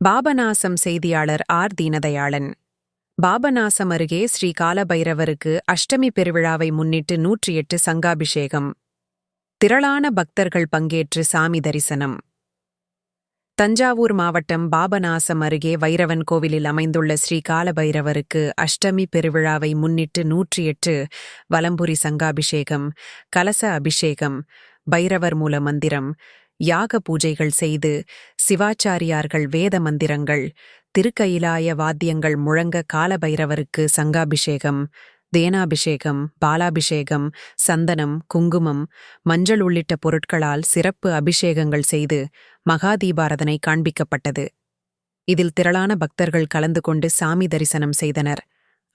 பாபநாசம் செய்தியாளர் ஆர். தீனதயாளன். பாபநாசம் அருகே ஸ்ரீ. காலபைரவருக்கு அஷ்டமி பெருவிழாவை முன்னிட்டு நூற்றி எட்டு சங்காபிஷேகம். திரளான பக்தர்கள் பங்கேற்று சாமி தரிசனம். தஞ்சாவூர் மாவட்டம் பாபநாசம் அருகே வைரவன் கோவிலில் அமைந்துள்ள ஸ்ரீ. காலபைரவருக்கு அஷ்டமி பெருவிழாவை முன்னிட்டு நூற்றி எட்டு வலம்புரி சங்காபிஷேகம் கலச அபிஷேகம் பைரவர் மூல மந்திரம் யாக பூஜைகள் செய்து சிவாச்சாரியார்கள் வேத மந்திரங்கள் திருக்கயிலாய வாத்தியங்கள் முழங்க காலபைரவருக்கு சங்காபிஷேகம் தேனாபிஷேகம் பாலாபிஷேகம் சந்தனம் குங்குமம் மஞ்சள் உள்ளிட்ட பொருட்களால் சிறப்பு அபிஷேகங்கள் செய்து மகாதீபாரதனை காண்பிக்கப்பட்டது. இதில் திரளான பக்தர்கள் கலந்து கொண்டு சாமி தரிசனம் செய்தனர்.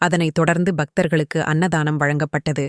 அதனைத் தொடர்ந்து பக்தர்களுக்கு அன்னதானம் வழங்கப்பட்டது.